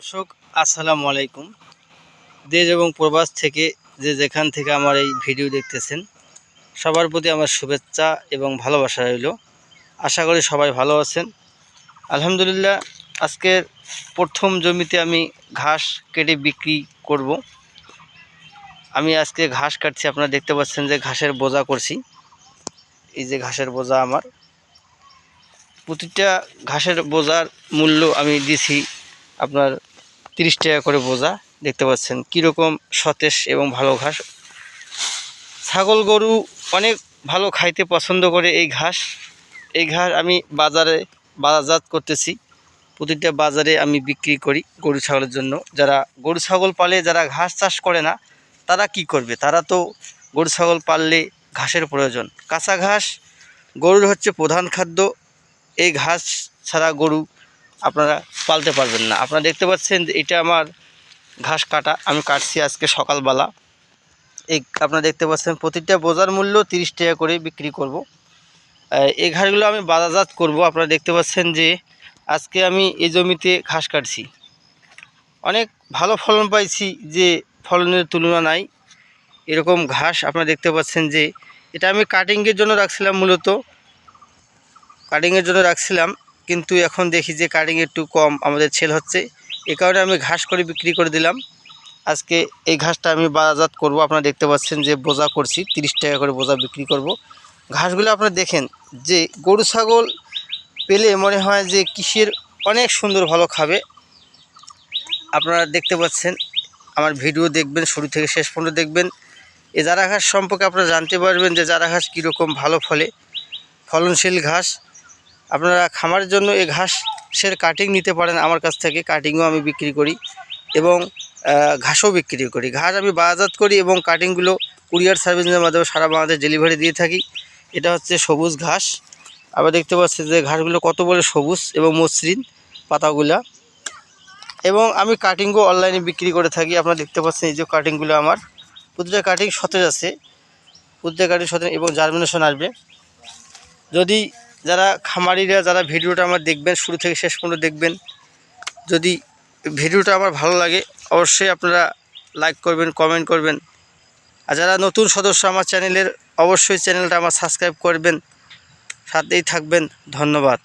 দর্শক, আসসালামু আলাইকুম। দেশ এবং প্রবাস থেকে যে যেখান থেকে আমার এই ভিডিও দেখতেছেন, সবার প্রতি আমার শুভেচ্ছা এবং ভালোবাসা রইল। আশা করি সবাই ভালো আছেন। আলহামদুলিল্লাহ, আজকের প্রথম জমিতে আমি ঘাস কেটে বিক্রি করব। আমি আজকে ঘাস কাটছি, আপনারা দেখতে পাচ্ছেন যে ঘাসের বোঝা করছি। এই যে ঘাসের বোঝা আমার। প্রতিটা ঘাসের বোঝার মূল্য আমি দিছি আপনার তিরিশ টাকা করে বোঝা, দেখতে পাচ্ছেন কীরকম সতেজ এবং ভালো ঘাস। ছাগল গরু অনেক ভালো খাইতে পছন্দ করে এই ঘাস। এই ঘাস আমি বাজারে বাজারজাত করতেছি। প্রতিটা বাজারে আমি বিক্রি করি গরু ছাগলের জন্য। যারা গরু ছাগল পালে, যারা ঘাস চাষ করে না, তারা কি করবে? তারা তো গরু ছাগল পাললে ঘাসের প্রয়োজন। কাঁচা ঘাস গরুর হচ্ছে প্রধান খাদ্য। এই ঘাস ছাড়া গরু আপনারা পালতে পারবেন না। আপনারা দেখতে পাচ্ছেন যে এটা আমার ঘাস কাটা, আমি কাটছি আজকে সকালবেলা। এই আপনারা দেখতে পাচ্ছেন প্রতিটা বোঝার মূল্য তিরিশ টাকা করে বিক্রি করব। এই ঘাসগুলো আমি বাজারজাত করব। আপনারা দেখতে পাচ্ছেন যে আজকে আমি এই জমিতে ঘাস কাটছি। অনেক ভালো ফলন পাইছি যে ফলনের তুলনা নাই। এরকম ঘাস আপনারা দেখতে পাচ্ছেন যে এটা আমি কাটিংয়ের জন্য রাখছিলাম মূলত। কাটিংয়ের জন্য রাখছিলাম। কিন্তু এখন দেখি যে কাটিং একটু কম, আমাদের ছেল হচ্ছে। এ কারণে আমি ঘাস করে বিক্রি করে দিলাম। আজকে এই ঘাসটা আমি বাজারজাত করব। আপনারা দেখতে পাচ্ছেন যে বোঝা করছি, তিরিশ টাকা করে বোঝা বিক্রি করব। ঘাসগুলো আপনারা দেখেন যে গরু, ছাগল পেলে মনে হয় যে কিসের অনেক সুন্দর ভালো খাবে। আপনারা দেখতে পাচ্ছেন, আমার ভিডিও দেখবেন, শুরু থেকে শেষ পর্যন্ত দেখবেন। এই জারা ঘাস সম্পর্কে আপনারা জানতে পারবেন যে জারা ঘাস কীরকম ভালো ফলে। ফলনশীল ঘাস আপনারা খামারের জন্য এই ঘাসের কাটিং নিতে পারেন আমার কাছ থেকে। কাটিংও আমি বিক্রি করি এবং ঘাসও বিক্রি করি। ঘাস আমি বাজারজাত করি এবং কাটিংগুলো কুরিয়ার সার্ভিসের মাধ্যমে সারা বাংলাদেশ ডেলিভারি দিয়ে থাকি। এটা হচ্ছে সবুজ ঘাস। আবার দেখতে পাচ্ছি যে ঘাসগুলো কত বড় সবুজ এবং মসৃণ পাতাগুলা। এবং আমি কাটিংও অনলাইনে বিক্রি করে থাকি। আপনারা দেখতে পাচ্ছেন এই যে কাটিংগুলো আমার। প্রতিটা কাটিং সতেজ আছে। প্রতিটা কাটিং সতেজ এবং জার্মিনেশন আসবে। যদি যারা খামারিরা, যারা ভিডিওটা আমার দেখবেন, শুরু থেকে শেষ পর্যন্ত দেখবেন, যদি ভিডিওটা আমার ভালো লাগে, অবশ্যই আপনারা লাইক করবেন কমেন্ট করবেন। আর যারা নতুন সদস্য আমার চ্যানেলের, অবশ্যই চ্যানেলটা আমার সাবস্ক্রাইব করবেন। সাথেই থাকবেন। ধন্যবাদ।